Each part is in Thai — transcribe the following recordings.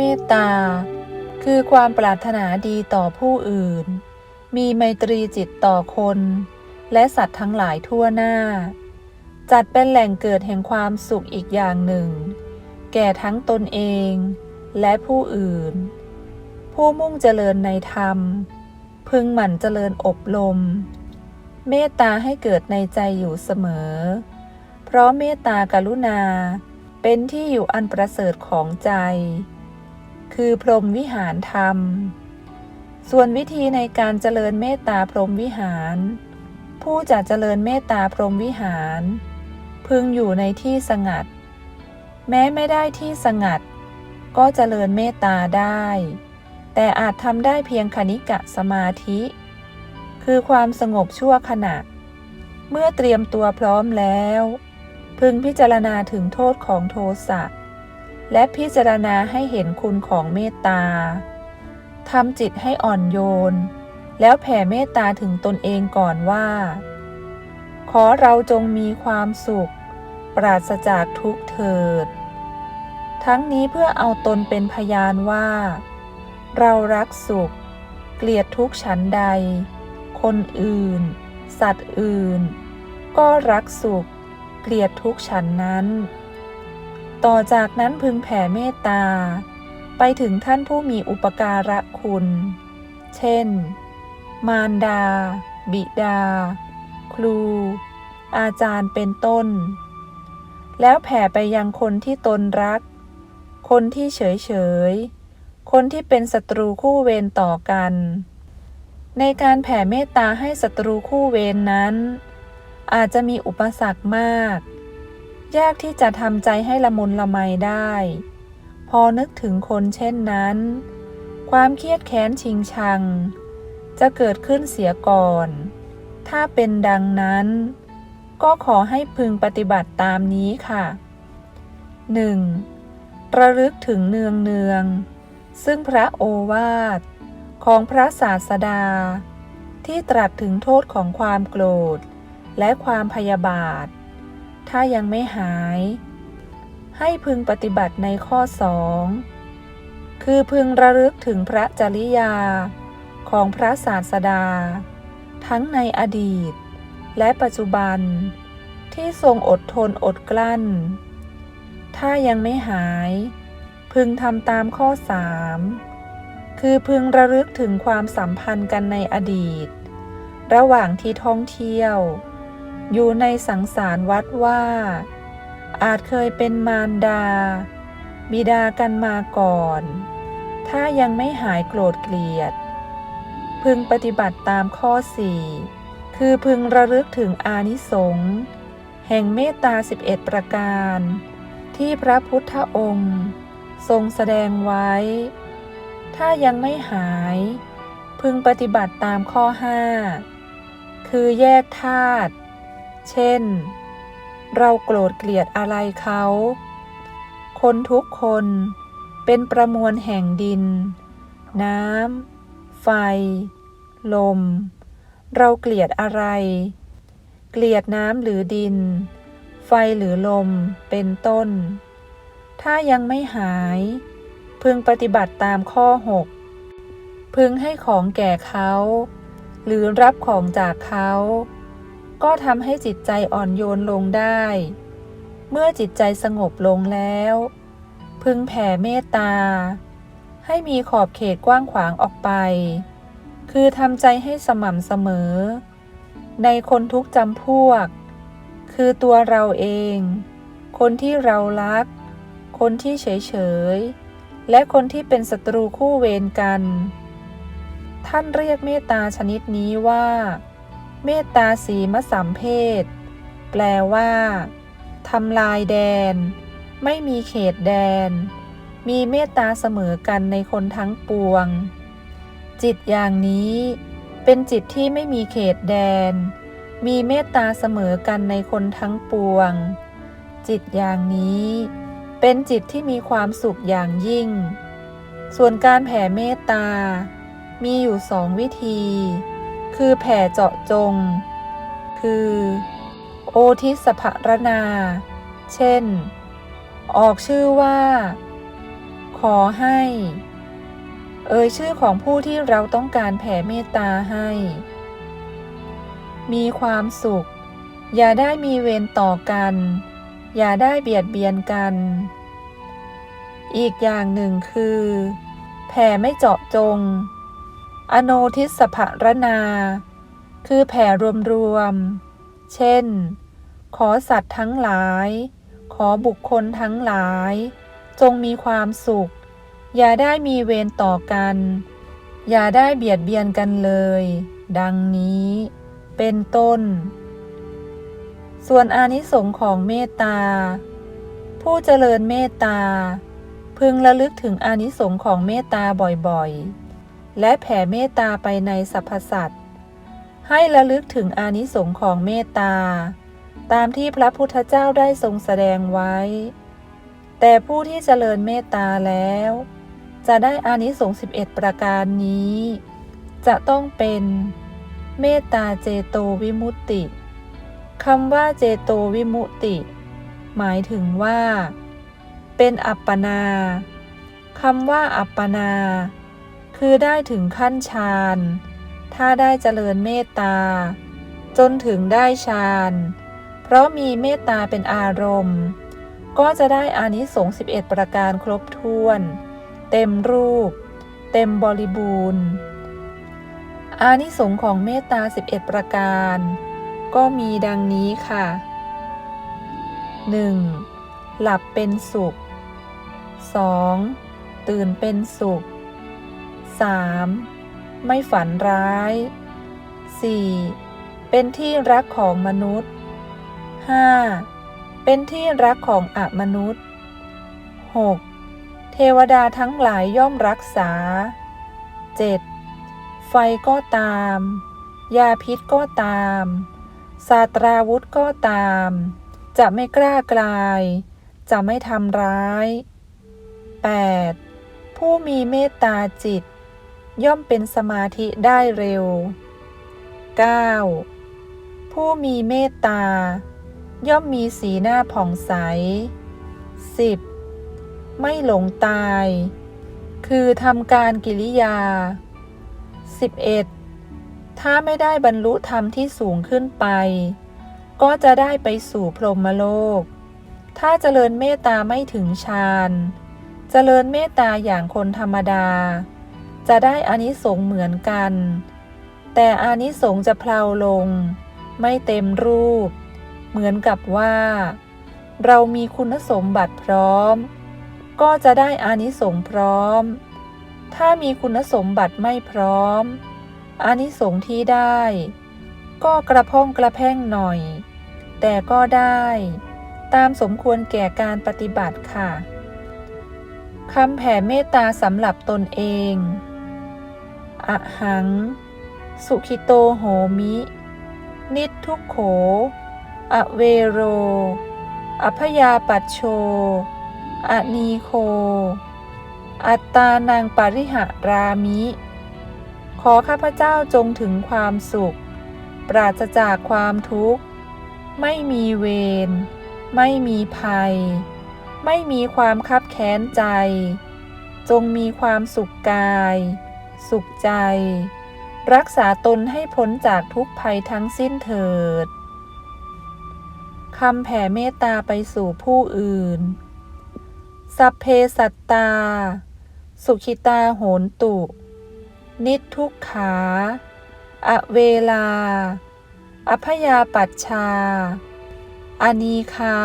เมตตา คือความปรารถนาดีต่อผู้อื่น มีไมตรีจิตต่อคน และสัตว์ทั้งหลายทั่วหน้า จัดเป็นแหล่งเกิดแห่งความสุขอีกอย่างหนึ่ง แก่ทั้งตนเองและผู้อื่น ผู้มุ่งเจริญในธรรม พึงหมั่นเจริญอบรมเมตตาให้เกิดในใจอยู่เสมอ เพราะเมตตากรุณาเป็นที่อยู่อันประเสริฐของใจ คือพรหมวิหารธรรม ส่วนวิธีในการเจริญเมตตาพรหมวิหาร ผู้จะเจริญเมตตาพรหมวิหาร พึงอยู่ในที่สงัด แม้ไม่ได้ที่สงัด ก็เจริญเมตตาได้ แต่อาจทำได้เพียงคณิกะสมาธิ คือความสงบชั่วขณะ เมื่อเตรียมตัวพร้อมแล้ว พึงพิจารณาถึงโทษของโทสะ และพิจารณาให้เห็นคุณของเมตตาทำจิตให้อ่อนโยน แล้วแผ่เมตตาถึงตนเองก่อนว่า ขอเราจงมีความสุข ปราศจากทุกเถิด ทั้งนี้เพื่อเอาตนเป็นพยานว่า เรารักสุข เกลียดทุกข์ฉันใด คนอื่น สัตว์อื่น ก็รักสุข เกลียดทุกข์ฉันนั้น ต่อจากนั้นพึงแผ่เมตตา ไปถึงท่านผู้มีอุปการะคุณ เช่น มารดา บิดา ครู อาจารย์เป็นต้น แล้วแผ่ไปยังคนที่ตนรัก คนที่เฉยเฉยๆคนที่เป็นศัตรูคู่เวรต่อกัน ในการแผ่เมตตาให้ศัตรูคู่เวรนนั้น อาจจะมีอุปสรรคมาก ยากที่จะทำใจให้ละมุนละไมได้ พอนึกถึงคนเช่นนั้น ความเครียดแค้นชิงชัง จะเกิดขึ้นเสียก่อน ถ้าเป็นดังนั้น ก็ขอให้พึงปฏิบัติตามนี้ค่ะ 1. ระลึกถึงเนืองเนือง ซึ่งพระโอวาท ของพระศาสดา ที่ตรัสถึงโทษของความโกรธ และความพยาบาท ถ้ายังไม่หาย ให้พึงปฏิบัติในข้อสองคือพึงระลึกถึงพระจริยาของพระศาสดา ทั้งในอดีต และปัจจุบัน ที่ทรงอดทนอดกลั้น ถ้ายังไม่หาย พึงทำตามข้อสามคือพึงระลึกถึงความสัมพันธ์กันในอดีต ระหว่างที่ท่องเที่ยว อยู่ในสังสารวัดว่า อาจเคยเป็นมารดา บิดากันมาก่อน ถ้ายังไม่หายโกรธเกลียด พึงปฏิบัติตามข้อสี่คือพึงระลึกถึงอานิสงส์แห่งเมตตา 11 ประการ ที่พระพุทธองค์ ทรงแสดงไว้ ถ้ายังไม่หาย พึงปฏิบัติตามข้อ 5 คือแยกธาตุ เช่น เราโกรธเกลียดอะไรเขา คนทุกคนเป็นประมวลแห่งดิน น้ำ ไฟ ลม เราเกลียดอะไร เกลียดน้ำหรือดิน ไฟหรือลมเป็นต้น ถ้ายังไม่หาย พึงปฏิบัติตามข้อ 6 พึงให้ของแก่เขา หรือรับของจากเขา ก็ทำให้จิตใจอ่อนโยนลงได้ เมื่อจิตใจสงบลงแล้ว พึงแผ่เมตตา ให้มีขอบเขตกว้างขวางออกไป คือทำใจให้สม่ำเสมอ ในคนทุกจำพวก คือตัวเราเอง คนที่เรารัก คนที่เฉยๆและคนที่เป็นศัตรูคู่เวรกัน ท่านเรียกเมตตาชนิดนี้ว่า เมตตาสีมสัมเพศแปลว่าทำลายแดน ไม่มีเขตแดน มีเมตตาเสมอกันในคนทั้งปวง จิตอย่างนี้ เป็นจิตที่ไม่มีเขตแดน มีเมตตาเสมอกันในคนทั้งปวง จิตอย่างนี้ เป็นจิตที่มีความสุขอย่างยิ่ง ส่วนการแผ่เมตตา มีอยู่สองวิธี คือแผ่เจาะจง คือ โอทิสภรนา เช่น ออกชื่อว่าขขอให้ เอ่ยชื่อของผู้ที่เราต้องการแผ่เมตตาให้ มีความสุข อย่าได้มีเวรต่อกัน อย่าได้เบียดเบียนกัน อีกอย่างหนึ่งคือ แผ่ไม่เจาะจง อโนทิสภรนา คือแผ่รวมๆ เช่น ขอสัตว์ทั้งหลาย ขอบุคคลทั้งหลาย จงมีความสุข อย่าได้มีเวรต่อกัน อย่าได้เบียดเบียนกันเลย ดังนี้ เป็นต้น ส่วนอานิสงส์ของเมตตา ผู้เจริญเมตตา พึงระลึกถึงอานิสงส์ของเมตตาบ่อยๆ และแผ่เมตตาไปในสรรพสัตว์ ให้ระลึกถึงอานิสงส์ของเมตตา ตามที่พระพุทธเจ้าได้ทรงแสดงไว้ แต่ผู้ที่เจริญเมตตาแล้ว จะได้อานิสงส์11 ประการนี้ จะต้องเป็นเมตตาเจโตวิมุตติคำว่าเจโตวิมุตติ หมายถึงว่า เป็นอัปปนาคำว่าอัปปนา คือได้ถึงขั้นฌาน ถ้าได้เจริญเมตตา จนถึงได้ฌาน เพราะมีเมตตาเป็นอารมณ์ ก็จะได้อานิสงส์11 ประการครบถ้วน เต็มรูป เต็มบริบูรณ์ อานิสงส์ของเมตตา 11 ประการ ก็มีดังนี้ค่ะ 1. หลับเป็นสุข 2. ตื่นเป็นสุข 3. ไม่ฝันร้าย 4. เป็นที่รักของมนุษย์ 5. เป็นที่รักของอมนุษย์ 6. เทวดาทั้งหลายย่อมรักษา 7. ไฟก็ตาม ยาพิษก็ตามศาสตราวุธก็ตาม จะไม่กล้ากลาย จะไม่ทำร้าย 8. ผู้มีเมตตาจิต ย่อมเป็นสมาธิได้เร็ว 9. ผู้มีเมตตา ย่อมมีสีหน้าผ่องใส 10. ไม่หลงตาย คือทำการกิริยา 11. ถ้าไม่ได้บรรลุธรรมที่สูงขึ้นไป ก็จะได้ไปสู่พรหมโลก ถ้าเจริญเมตตาไม่ถึงฌาน เจริญเมตตาอย่างคนธรรมดา จะได้อานิสงส์เหมือนกัน แต่อานิสงส์จะเพลาลง ไม่เต็มรูป เหมือนกับว่า เรามีคุณสมบัติพร้อม ก็จะได้อานิสงส์พร้อม ถ้ามีคุณสมบัติไม่พร้อม อานิสงส์ที่ได้ ก็กระพ้องกระแพ่งหน่อย แต่ก็ได้ ตามสมควรแก่การปฏิบัติค่ะคำแผ่เมตตาสำหรับตนเอง อะหัง สุขิโตโหมิ นิทุกโข อเวโร อพยาปัชโช อนีโค อัตตานางปริหารามิ ขอข้าพเจ้าจงถึงความสุข ปราศจากความทุกข์ ไม่มีเวร ไม่มีภัย ไม่มีความคับแค้นใจ จงมีความสุขกาย สุขใจ รักษาตนให้พ้นจากทุกภัยทั้งสิ้นเถิดคำแผ่เมตตาไปสู่ผู้อื่น สัพเพสัตตา สุขิตาโหนตุ นิทุกขา อเวลา อพยาปัชชาอานีคา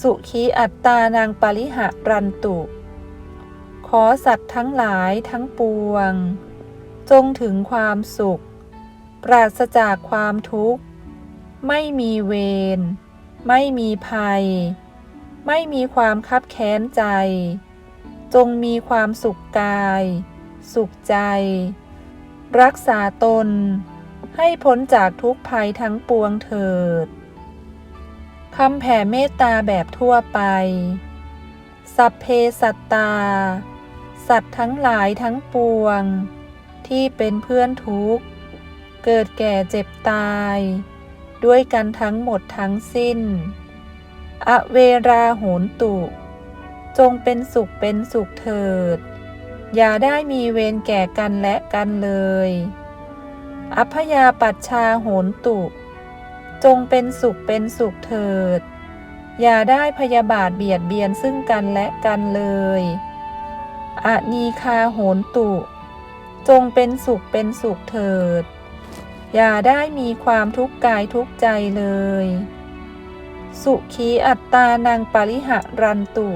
สุขีอัตตานางปริหะรันตุ ขอสัตว์ทั้งหลายทั้งปวง จงถึงความสุข ปราศจากความทุกข์ ไม่มีเวร ไม่มีภัย ไม่มีความคับแค้นใจ จงมีความสุขกาย สุขใจ รักษาตน ให้พ้นจากทุกภัยทั้งปวงเถิดคำแผ่เมตตาแบบทั่วไป สัพเพสัตตา สัตว์ทั้งหลายทั้งปวง ที่เป็นเพื่อนทุกข์ เกิดแก่เจ็บตาย ด้วยกันทั้งหมดทั้งสิ้น อเวราโหนตุ จงเป็นสุขเป็นสุขเถิด อย่าได้มีเวรแก่กันและกันเลย อัพยาปัชชาโหนตุ จงเป็นสุขเป็นสุขเถิด อย่าได้พยาบาทเบียดเบียนซึ่งกันและกันเลย อนีคาโหนตุ จงเป็นสุขเป็นสุขเถิด อย่าได้มีความทุกข์กายทุกข์ใจเลย สุขีอัตตานังปริหะรันตุ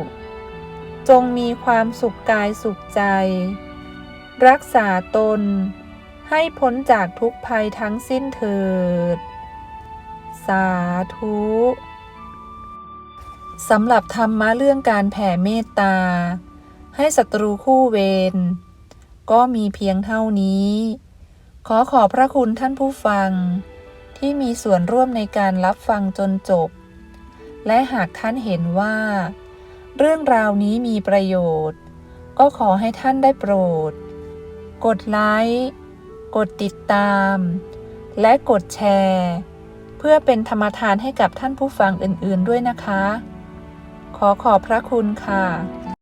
จงมีความสุขกายสุขใจ รักษาตน ให้พ้นจากทุกภัยทั้งสิ้นเถิด สาธุสำหรับธรรมะเรื่องการแผ่เมตตา ให้ศัตรูคู่เวรก็มีเพียงเท่านี้ ขอขอบพระคุณท่านผู้ฟัง ที่มีส่วนร่วมในการรับฟังจนจบ และหากท่านเห็นว่า เรื่องราวนี้มีประโยชน์ ก็ขอให้ท่านได้โปรด กดไลค์กดติดตาม และกดแชร์ เพื่อเป็นธรรมทานให้กับท่านผู้ฟังอื่นๆด้วยนะคะ ขอขอบพระคุณค่ะ